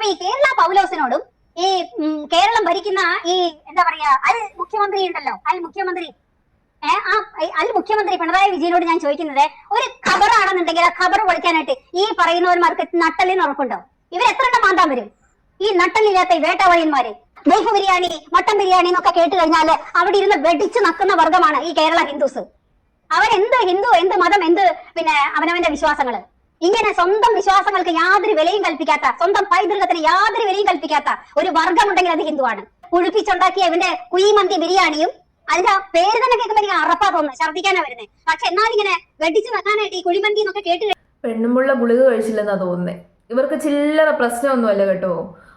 അപ്പൊ ഈ കേരള പൗലോസിനോടും ഈ കേരളം ഭരിക്കുന്ന ഈ എന്താ പറയാ അൽ മുഖ്യമന്ത്രി ഉണ്ടല്ലോ അൽ മുഖ്യമന്ത്രി. ആ അൽ മുഖ്യമന്ത്രി പിണറായി വിജയനോട് ഞാൻ ചോദിക്കുന്നത് ഒരു ഖബറാണെന്നുണ്ടെങ്കിൽ ആ ഖബർ പൊളിക്കാനായിട്ട് ഈ പറയുന്നവന്മാർക്ക് നട്ടലിന് ഉറപ്പുണ്ടോ? ഇവർ എത്ര എണ്ണം മാന്താൻ വരും? ഈ നട്ടലില്ലാത്ത വേട്ടവഴിയന്മാര് ബീഫ് ബിരിയാണി മട്ടൻ ബിരിയാണി എന്നൊക്കെ കേട്ട് കഴിഞ്ഞാൽ അവിടെ ഇരുന്ന് വെടിച്ച് നക്കുന്ന വർഗമാണ് ഈ കേരള ഹിന്ദുസ്. അവരെന്ത് ഹിന്ദു എന്ത് മതം എന്ത് പിന്നെ അവനവന്റെ വിശ്വാസങ്ങൾ? ഇങ്ങനെ സ്വന്തം വിശ്വാസങ്ങൾക്ക് യാതൊരു വിലയും കൽപ്പിക്കാത്ത സ്വന്തം പൈതൃകത്തിന് യാതൊരു വിലയും കൽപ്പിക്കാത്ത ഒരു വർഗമുണ്ടെങ്കിൽ അത് ഹിന്ദുവാണ്. പുഴുപ്പിച്ചുണ്ടാക്കിയ ഇവന്റെ കുയിമന്തി ബിരിയാണിയും അതിന്റെ പേര് തന്നെ കേൾക്കുമ്പോൾ എനിക്ക് അറപ്പാ തോന്നുന്നു ഛർദ്ദിക്കാനാ വരുന്നത് പക്ഷെ എന്നാലും ഇങ്ങനെ വെടിച്ചു വെക്കാനായിട്ട് ഈ കുഴിമന്തി എന്നൊക്കെ കേട്ട് പെണ്ണുമ്പുള്ള ഗുളിക കഴിച്ചില്ലെന്നാ തോന്നുന്നേ. ഇവർക്ക് ചില്ലറ പ്രശ്നമൊന്നുമല്ല കേട്ടോ.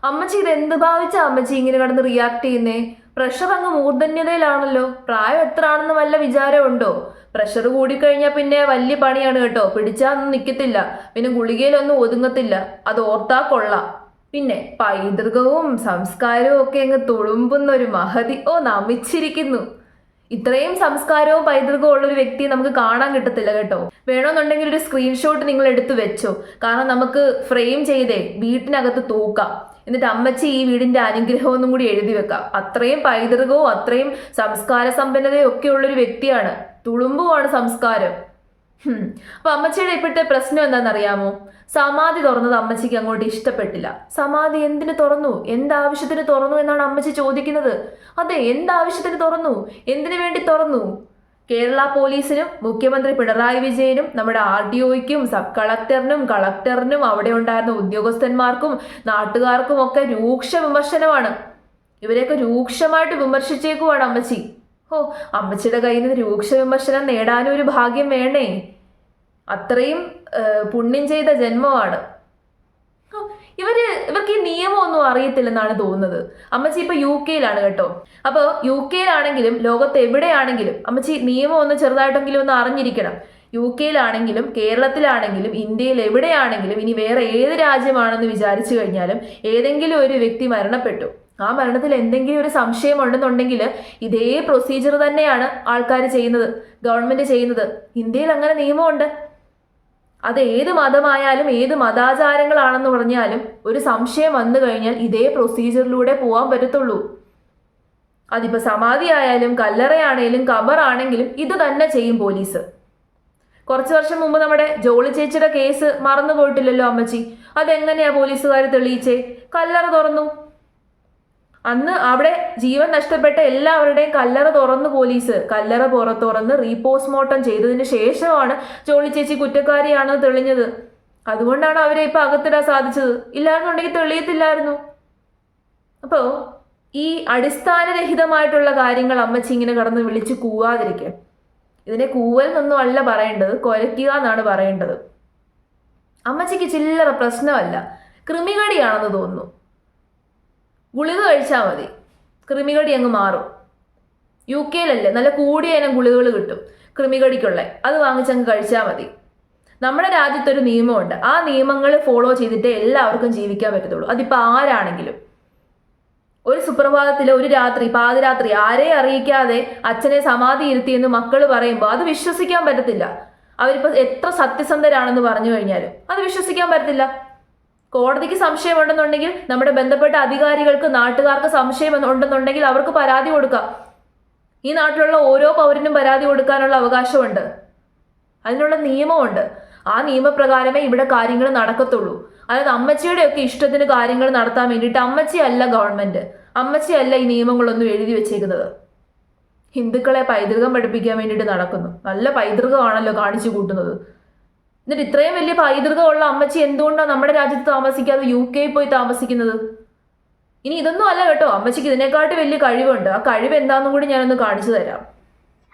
അമ്മച്ചി ഇത് എന്ത് ഭാവിച്ച അമ്മച്ചി ഇങ്ങനെ കടന്ന് റിയാക്ട് ചെയ്യുന്നേ? പ്രഷർ അങ്ങ് മൂർധന്യതയിലാണല്ലോ. പ്രായം എത്ര ആണെന്ന് വല്ല വിചാരമുണ്ടോ? പ്രഷർ കൂടിക്കഴിഞ്ഞാൽ പിന്നെ വലിയ പണിയാണ് കേട്ടോ. പിടിച്ചാൽ നിൽക്കത്തില്ല പിന്നെ ഗുളികയിലൊന്നും ഒതുങ്ങത്തില്ല. അത് ഓർത്താ കൊള്ളാം. പിന്നെ പൈതൃകവും സംസ്കാരവും ഒക്കെ അങ്ങ് തുളുമ്പുന്ന ഒരു മഹതി. ഓ നമിച്ചിരിക്കുന്നു. ഇത്രയും സംസ്കാരവും പൈതൃകവും ഉള്ള ഒരു വ്യക്തിയെ നമുക്ക് കാണാൻ കിട്ടത്തില്ല കേട്ടോ. വേണമെന്നുണ്ടെങ്കിൽ ഒരു സ്ക്രീൻഷോട്ട് നിങ്ങൾ എടുത്തു വെച്ചോ. കാരണം നമുക്ക് ഫ്രെയിം ചെയ്തേ വീട്ടിനകത്ത് തൂക്കാം. എന്നിട്ട് അമ്മച്ചി ഈ വീടിന്റെ അനുഗ്രഹം ഒന്നും കൂടി എഴുതി വെക്കാം. അത്രയും പൈതൃകവും അത്രയും സംസ്കാര സമ്പന്നതയും ഒക്കെ ഉള്ളൊരു വ്യക്തിയാണ്. തുളുമ്പുമാണ് സംസ്കാരം. അപ്പൊ അമ്മച്ചിയുടെ ഇപ്പോഴത്തെ പ്രശ്നം എന്താണെന്നറിയാമോ? സമാധി തുറന്നത് അമ്മച്ചിക്ക് അങ്ങോട്ട് ഇഷ്ടപ്പെട്ടില്ല. സമാധി എന്തിന് തുറന്നു? എന്താവശ്യത്തിന് തുറന്നു എന്നാണ് അമ്മച്ചി ചോദിക്കുന്നത്. അതെ എന്താവശ്യത്തിന് തുറന്നു? എന്തിനു വേണ്ടി തുറന്നു? കേരള പോലീസിനും മുഖ്യമന്ത്രി പിണറായി വിജയനും നമ്മുടെ ആർ ഡി ഒയ്ക്കും സബ് കളക്ടറിനും കളക്ടറിനും അവിടെ ഉണ്ടായിരുന്ന ഉദ്യോഗസ്ഥന്മാർക്കും നാട്ടുകാർക്കും ഒക്കെ രൂക്ഷ വിമർശനമാണ്. ഇവരെയൊക്കെ രൂക്ഷമായിട്ട് വിമർശിച്ചേക്കുവാണ് അമ്മച്ചി. ഓ അമ്മച്ചിയുടെ കയ്യിൽ നിന്ന് രൂക്ഷ വിമർശനം നേടാനും ഒരു ഭാഗ്യം വേണേ അത്രയും പുണ്യം ചെയ്ത ജന്മമാണ്. ഇവർ ഇവർക്ക് ഈ നിയമമൊന്നും അറിയത്തില്ലെന്നാണ് തോന്നുന്നത്. അമ്മച്ചി ഇപ്പൊ യു കെയിലാണ് കേട്ടോ. അപ്പോൾ യു കെയിലാണെങ്കിലും ലോകത്ത് എവിടെയാണെങ്കിലും അമ്മച്ചി നിയമം ഒന്ന് ചെറുതായിട്ടെങ്കിലും ഒന്ന് അറിഞ്ഞിരിക്കണം. യു കെയിലാണെങ്കിലും കേരളത്തിലാണെങ്കിലും ഇന്ത്യയിൽ എവിടെയാണെങ്കിലും ഇനി വേറെ ഏത് രാജ്യമാണെന്ന് വിചാരിച്ചു കഴിഞ്ഞാലും ഏതെങ്കിലും ഒരു വ്യക്തി മരണപ്പെട്ടു. ആ മരണത്തിൽ എന്തെങ്കിലും ഒരു സംശയം ഉണ്ടെന്നുണ്ടെങ്കിൽ ഇതേ പ്രൊസീജിയർ തന്നെയാണ് ആൾക്കാർ ചെയ്യുന്നത് ഗവൺമെന്റ് ചെയ്യുന്നത്. ഇന്ത്യയിൽ അങ്ങനെ നിയമമുണ്ട്. അത് ഏത് മതമായാലും ഏത് മതാചാരങ്ങളാണെന്ന് പറഞ്ഞാലും ഒരു സംശയം വന്നു കഴിഞ്ഞാൽ ഇതേ പ്രൊസീജിയറിലൂടെ പോകാൻ പറ്റത്തുള്ളൂ. അതിപ്പോൾ സമാധി ആയാലും കല്ലറയാണേലും കബറാണെങ്കിലും ഇത് തന്നെ ചെയ്യും പോലീസ്. കുറച്ച് വർഷം മുമ്പ് നമ്മുടെ ജോളി ചേച്ചിയുടെ കേസ് മറന്നു പോയിട്ടില്ലല്ലോ അമ്മച്ചി. അതെങ്ങനെയാ പോലീസുകാർ തെളിയിച്ചേ? കല്ലറ തുറന്നു. അന്ന് അവിടെ ജീവൻ നഷ്ടപ്പെട്ട എല്ലാവരുടെയും കല്ലറ തുറന്ന് പോലീസ് കല്ലറ പുറ തുറന്ന് റീപോസ്റ്റ്മോർട്ടം ചെയ്തതിന് ശേഷമാണ് ജോളി ചേച്ചി കുറ്റക്കാരിയാണെന്ന് തെളിഞ്ഞത്. അതുകൊണ്ടാണ് അവരെ ഇപ്പൊ അകത്തിടാൻ സാധിച്ചത്. ഇല്ലാന്നുണ്ടെങ്കിൽ തെളിയത്തില്ലായിരുന്നു. അപ്പോ ഈ അടിസ്ഥാനരഹിതമായിട്ടുള്ള കാര്യങ്ങൾ അമ്മച്ചി ഇങ്ങനെ കടന്ന് വിളിച്ച് കൂവാതിരിക്കുക ഇതിനെ കൂവൽ എന്നൊന്നും അല്ല പറയേണ്ടത് കൊലക്കുക എന്നാണ് പറയേണ്ടത്. അമ്മച്ചിക്ക് ചില്ലറ പ്രശ്നമല്ല. കൃമികടിയാണെന്ന് തോന്നുന്നു. ഗുളിക കഴിച്ചാൽ മതി. കൃമികടി അങ്ങ് മാറും. യു കെയിലല്ലേ നല്ല കൂടിയ ഇനം ഗുളികകൾ കിട്ടും കൃമികടിക്കുള്ള. അത് വാങ്ങിച്ചങ്ങ് കഴിച്ചാൽ മതി. നമ്മുടെ രാജ്യത്തൊരു നിയമമുണ്ട്. ആ നിയമങ്ങൾ ഫോളോ ചെയ്തിട്ടേ എല്ലാവർക്കും ജീവിക്കാൻ പറ്റത്തുള്ളൂ. അതിപ്പോൾ ആരാണെങ്കിലും? ഒരു സുപ്രഭാതത്തിൽ ഒരു രാത്രി പാതിരാത്രി ആരെ അറിയിക്കാതെ അച്ഛനെ സമാധി ഇരുത്തിയെന്ന് മക്കൾ പറയുമ്പോൾ അത് വിശ്വസിക്കാൻ പറ്റത്തില്ല. അവരിപ്പോൾ എത്ര സത്യസന്ധരാണെന്ന് പറഞ്ഞു കഴിഞ്ഞാലും അത് വിശ്വസിക്കാൻ പറ്റത്തില്ല. കോടതിക്ക് സംശയം ഉണ്ടെന്നുണ്ടെങ്കിൽ നമ്മുടെ ബന്ധപ്പെട്ട അധികാരികൾക്ക് നാട്ടുകാർക്ക് സംശയം ഉണ്ടെന്നുണ്ടെങ്കിൽ അവർക്ക് പരാതി കൊടുക്കാം ഈ നാട്ടിലുള്ള ഓരോ പൗരനും പരാതി കൊടുക്കാനുള്ള അവകാശമുണ്ട്. അതിനുള്ള നിയമമുണ്ട്. ആ നിയമപ്രകാരമേ ഇവിടെ കാര്യങ്ങൾ നടക്കത്തുള്ളൂ. അതായത് അമ്മച്ചിയുടെ ഒക്കെ ഇഷ്ടത്തിന് കാര്യങ്ങൾ നടത്താൻ വേണ്ടിയിട്ട് അമ്മച്ചിയല്ല ഗവൺമെന്റ്. അമ്മച്ചിയല്ല ഈ നിയമങ്ങളൊന്നും എഴുതി വെച്ചേക്കുന്നത്. ഹിന്ദുക്കളെ പൈതൃകം പഠിപ്പിക്കാൻ വേണ്ടിയിട്ട് നടക്കുന്നു. നല്ല പൈതൃകമാണല്ലോ കാണിച്ചു കൂട്ടുന്നത്. എന്നിട്ട് ഇത്രയും വലിയ പൈതൃകമുള്ള അമ്മച്ചി എന്തുകൊണ്ടാണ് നമ്മുടെ രാജ്യത്ത് താമസിക്കാതെ യു കെയിൽ പോയി താമസിക്കുന്നത്? ഇനി ഇതൊന്നും അല്ല കേട്ടോ. അമ്മച്ചിക്ക് ഇതിനെക്കാട്ടി വലിയ കഴിവുണ്ട്. ആ കഴിവ് എന്താന്നും കൂടി ഞാനൊന്ന് കാണിച്ചു തരാം.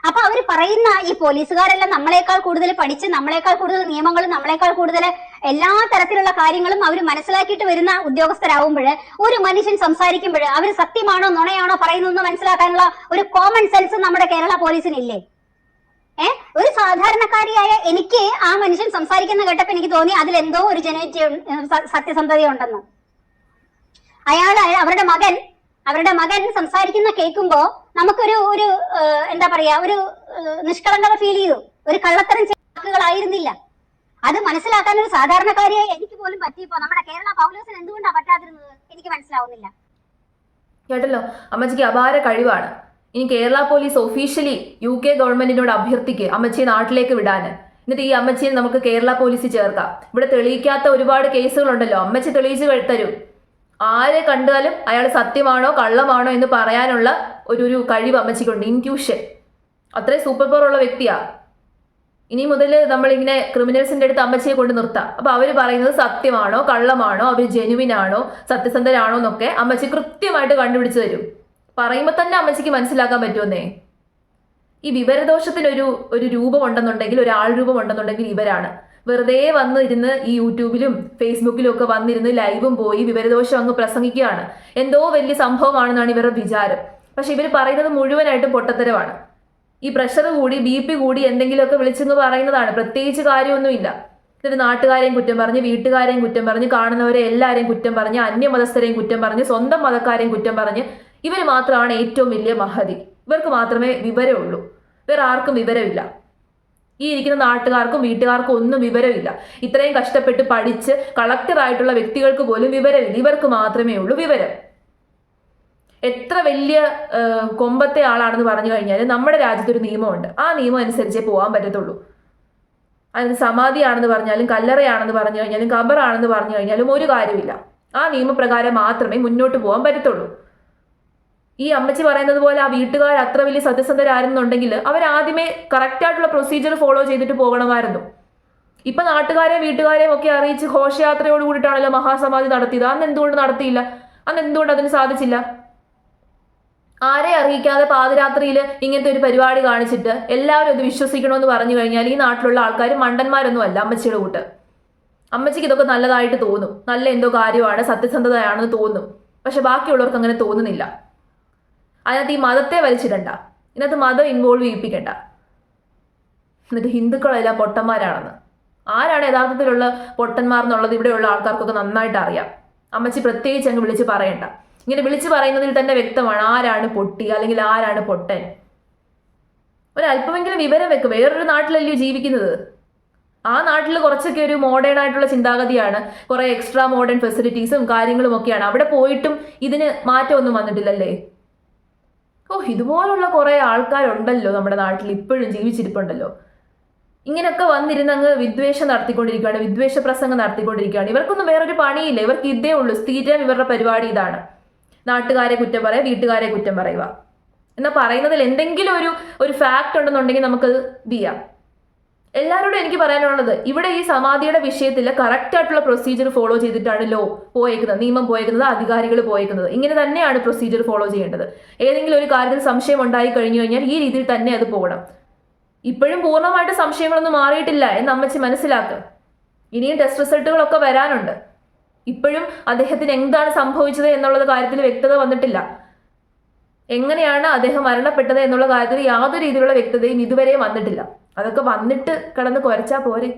അപ്പൊ അവർ പറയുന്ന ഈ പോലീസുകാരെല്ലാം നമ്മളെക്കാൾ കൂടുതൽ പഠിച്ച് നമ്മളെക്കാൾ കൂടുതൽ നിയമങ്ങളും നമ്മളെക്കാൾ കൂടുതൽ എല്ലാ തരത്തിലുള്ള കാര്യങ്ങളും അവർ മനസ്സിലാക്കിയിട്ട് വരുന്ന ഉദ്യോഗസ്ഥരാകുമ്പോൾ ഒരു മനുഷ്യൻ സംസാരിക്കുമ്പോൾ അവർ സത്യമാണോ നുണയാണോ പറയുന്നതെന്ന് മനസ്സിലാക്കാനുള്ള ഒരു കോമൺ സെൻസ് നമ്മുടെ കേരള പോലീസിനില്ലേ? ഏ? ഒരു സാധാരണക്കാരിയായ എനിക്ക് ആ മനുഷ്യൻ സംസാരിക്കുന്ന കേട്ടപ്പോ എനിക്ക് തോന്നി അതിൽ അതിലെന്തോ ഒരു ജനറ്റി സത്യസന്ധത ഉണ്ടെന്ന് അവരുടെ മകൻ അവരുടെ മകൻ സംസാരിക്കുന്ന കേൾക്കുമ്പോ നമുക്കൊരു ഒരു എന്താ പറയാ ഒരു ഏഹ്, നിഷ്കളങ്കത ഫീൽ ചെയ്തു. ഒരു കള്ളത്തരം വാക്കുകളായിരുന്നില്ല. അത് മനസ്സിലാക്കാൻ ഒരു സാധാരണക്കാരിയെ എനിക്ക് പോലും പറ്റിയപ്പോ നമ്മുടെ കേരള പൗലോസിന് എന്തുകൊണ്ടാണ് പറ്റാതിരുന്നത്? എനിക്ക് മനസ്സിലാവുന്നില്ല. കേട്ടല്ലോ? അമ്മച്ചിക്ക് അപാര കഴിവാണ്. ഇനി Kerala police officially U K ഗവൺമെന്റിനോട് അഭ്യർത്ഥിക്ക് അമ്മച്ചിയെ നാട്ടിലേക്ക് വിടാൻ എന്നിട്ട് ഈ അമ്മച്ചിയെ നമുക്ക് കേരള പോലീസ് ചേർക്കാം. ഇവിടെ തെളിയിക്കാത്ത ഒരുപാട് കേസുകളുണ്ടല്ലോ. അമ്മച്ചി തെളിയിച്ച് തരും. ആരെ കണ്ടാലും അയാൾ സത്യമാണോ കള്ളമാണോ എന്ന് പറയാനുള്ള ഒരു ഒരു കഴിവ് അമ്മച്ചിക്കുണ്ട്. ഇൻക്യൂഷൻ അത്രയും സൂപ്പർ പവർ ഉള്ള വ്യക്തിയാ. ഇനി മുതൽ നമ്മളിങ്ങനെ ക്രിമിനൽസിന്റെ അടുത്ത് അമ്മച്ചിയെ കൊണ്ട് നിർത്താം. അപ്പൊ അവർ പറയുന്നത് സത്യമാണോ കള്ളമാണോ അവർ ജെനുവിനാണോ സത്യസന്ധരാണോ എന്നൊക്കെ അമ്മച്ചി കൃത്യമായിട്ട് കണ്ടുപിടിച്ച് തരും. പറയുമ്പോൾ തന്നെ അമ്മച്ചിക്ക് മനസ്സിലാക്കാൻ പറ്റുമെന്നേ? ഈ വിവരദോഷത്തിനൊരു ഒരു രൂപം ഉണ്ടെന്നുണ്ടെങ്കിൽ ഒരു ആൾ രൂപം ഉണ്ടെന്നുണ്ടെങ്കിൽ ഇവരാണ്. വെറുതെ വന്നിരുന്ന് ഈ യൂട്യൂബിലും ഫേസ്ബുക്കിലും ഒക്കെ വന്നിരുന്ന് ലൈവും പോയി വിവരദോഷം അങ്ങ് പ്രസംഗിക്കുകയാണ്. എന്തോ വലിയ സംഭവമാണെന്നാണ് ഇവരുടെ വിചാരം. പക്ഷെ ഇവർ പറയുന്നത് മുഴുവനായിട്ടും പൊട്ടത്തരമാണ്. ഈ പ്രഷർ കൂടി ബി പി കൂടി എന്തെങ്കിലുമൊക്കെ വിളിച്ചെന്ന് പറയുന്നതാണ്. പ്രത്യേകിച്ച് കാര്യമൊന്നുമില്ല. എന്നിട്ട് നാട്ടുകാരെയും കുറ്റം പറഞ്ഞ് വീട്ടുകാരെയും കുറ്റം പറഞ്ഞ് കാണുന്നവരെ എല്ലാവരെയും കുറ്റം പറഞ്ഞ് അന്യമതസ്ഥരെയും കുറ്റം പറഞ്ഞ് സ്വന്തം മതക്കാരെയും കുറ്റം പറഞ്ഞ് ഇവർ മാത്രമാണ് ഏറ്റവും വലിയ മഹതി. ഇവർക്ക് മാത്രമേ വിവരമുള്ളൂ വേറെ ആർക്കും വിവരമില്ല. ഈ ഇരിക്കുന്ന നാട്ടുകാർക്കും വീട്ടുകാർക്കും ഒന്നും വിവരമില്ല. ഇത്രയും കഷ്ടപ്പെട്ട് പഠിച്ച് കളക്ടറായിട്ടുള്ള വ്യക്തികൾക്ക് പോലും വിവരമില്ല. ഇവർക്ക് മാത്രമേ ഉള്ളൂ വിവരം. എത്ര വലിയ കൊമ്പത്തെ ആളാണെന്ന് പറഞ്ഞു കഴിഞ്ഞാൽ നമ്മുടെ രാജ്യത്തൊരു നിയമമുണ്ട്. ആ നിയമം അനുസരിച്ചേ പോകാൻ പറ്റത്തുള്ളൂ. അതിന് സമാധിയാണെന്ന് പറഞ്ഞാലും കല്ലറയാണെന്ന് പറഞ്ഞു കഴിഞ്ഞാലും കബറാണെന്ന് പറഞ്ഞു കഴിഞ്ഞാലും ഒരു കാര്യമില്ല. ആ നിയമപ്രകാരം മാത്രമേ മുന്നോട്ട് പോകാൻ പറ്റത്തുള്ളൂ. ഈ അമ്മച്ചി പറയുന്നത് പോലെ ആ വീട്ടുകാർ അത്ര വലിയ സത്യസന്ധരായിരുന്നുണ്ടെങ്കിൽ അവർ ആദ്യമേ കറക്റ്റായിട്ടുള്ള പ്രൊസീജിയർ ഫോളോ ചെയ്തിട്ട് പോകണമായിരുന്നു. ഇപ്പൊ നാട്ടുകാരെയും വീട്ടുകാരെയും ഒക്കെ അറിയിച്ച് ഘോഷയാത്രയോട് കൂടിയിട്ടാണല്ലോ മഹാസമാധി നടത്തിയത്. അന്ന് എന്തുകൊണ്ട് നടത്തിയില്ല? അന്ന് എന്തുകൊണ്ട് അതിന് സാധിച്ചില്ല? ആരെ അറിയിക്കാതെ പാതിരാത്രിയിൽ ഇങ്ങനത്തെ ഒരു പരിപാടി കാണിച്ചിട്ട് എല്ലാവരും അത് വിശ്വസിക്കണമെന്ന് പറഞ്ഞു കഴിഞ്ഞാൽ ഈ നാട്ടിലുള്ള ആൾക്കാർ മണ്ടന്മാരൊന്നും അല്ല അമ്മച്ചിയുടെ കൂട്ട്. അമ്മച്ചിക്ക് ഇതൊക്കെ നല്ലതായിട്ട് തോന്നും. നല്ല എന്തോ കാര്യമാണ് സത്യസന്ധതയാണെന്ന് തോന്നും. പക്ഷെ ബാക്കിയുള്ളവർക്ക് അങ്ങനെ തോന്നുന്നില്ല. അതിനകത്ത് ഈ മതത്തെ വലിച്ചിടണ്ട. ഇതിനകത്ത് മതം ഇൻവോൾവ് ചെയ്യിപ്പിക്കണ്ട. എന്നിട്ട് ഹിന്ദുക്കളെല്ലാം പൊട്ടന്മാരാണെന്ന്. ആരാണ് യഥാർത്ഥത്തിലുള്ള പൊട്ടന്മാർ എന്നുള്ളത് ഇവിടെയുള്ള ആൾക്കാർക്കൊക്കെ നന്നായിട്ട് അറിയാം. അമ്മച്ചി പ്രത്യേകിച്ച് അങ്ങ് വിളിച്ച് പറയണ്ട. ഇങ്ങനെ വിളിച്ച് പറയുന്നതിൽ തന്നെ വ്യക്തമാണ് ആരാണ് പൊട്ടി അല്ലെങ്കിൽ ആരാണ് പൊട്ടൻ. ഒരല്പമെങ്കിലും വിവരം വെക്കും. വേറൊരു നാട്ടിലല്ലയോ ജീവിക്കുന്നത്. ആ നാട്ടിൽ കുറച്ചൊക്കെ ഒരു മോഡേൺ ആയിട്ടുള്ള ചിന്താഗതിയാണ്. കുറേ എക്സ്ട്രാ മോഡേൺ ഫെസിലിറ്റീസും കാര്യങ്ങളും ഒക്കെയാണ്. അവിടെ പോയിട്ടും ഇതിന് മാറ്റമൊന്നും വന്നിട്ടില്ലല്ലേ? ഓ ഇതുപോലുള്ള കുറെ ആൾക്കാരുണ്ടല്ലോ നമ്മുടെ നാട്ടിൽ ഇപ്പോഴും ജീവിച്ചിരിപ്പുണ്ടല്ലോ. ഇങ്ങനെയൊക്കെ വന്നിരുന്ന് അങ്ങ് വിദ്വേഷം നടത്തിക്കൊണ്ടിരിക്കുകയാണ് വിദ്വേഷ പ്രസംഗം നടത്തിക്കൊണ്ടിരിക്കുകയാണ്. ഇവർക്കൊന്നും വേറൊരു പണിയില്ല ഇവർക്ക് ഇതേ ഉള്ളൂ സ്ഥിരം ഇവരുടെ പരിപാടി ഇതാണ്. നാട്ടുകാരെ കുറ്റം പറയുക വീട്ടുകാരെ കുറ്റം പറയുക. എന്നാൽ പറയുന്നതിൽ എന്തെങ്കിലും ഒരു ഒരു ഫാക്റ്റ് ഉണ്ടെന്നുണ്ടെങ്കിൽ നമുക്കത് ചെയ്യാം. എല്ലാവരോടും എനിക്ക് പറയാനുള്ളത് ഇവിടെ ഈ സമാധിയുടെ വിഷയത്തിൽ കറക്റ്റ് ആയിട്ടുള്ള പ്രൊസീജിയർ ഫോളോ ചെയ്തിട്ടാണ് ലോ പോയേക്കുന്നത്. നിയമം പോയേക്കുന്നത് അധികാരികൾ പോയേക്കുന്നത്. ഇങ്ങനെ തന്നെയാണ് പ്രൊസീജിയർ ഫോളോ ചെയ്യേണ്ടത്. ഏതെങ്കിലും ഒരു കാര്യത്തിൽ സംശയം ഉണ്ടായി കഴിഞ്ഞു കഴിഞ്ഞാൽ ഈ രീതിയിൽ തന്നെ അത് പോകണം. ഇപ്പോഴും പൂർണമായിട്ട് സംശയങ്ങളൊന്നും മാറിയിട്ടില്ല എന്ന് അമ്മച്ചി മനസ്സിലാക്കുക ഇനിയും ടെസ്റ്റ് റിസൾട്ടുകളൊക്കെ വരാനുണ്ട്. ഇപ്പോഴും അദ്ദേഹത്തിന് എന്താണ് സംഭവിച്ചത് എന്നുള്ള കാര്യത്തിൽ വ്യക്തത വന്നിട്ടില്ല. എങ്ങനെയാണ് അദ്ദേഹം മരണപ്പെട്ടത് എന്നുള്ള കാര്യത്തിൽ യാതൊരു രീതിയിലുള്ള വ്യക്തതയും ഇതുവരെ വന്നിട്ടില്ല. അതൊക്കെ വന്നിട്ട് കിടന്ന് കുരച്ചാൽ പോരെ.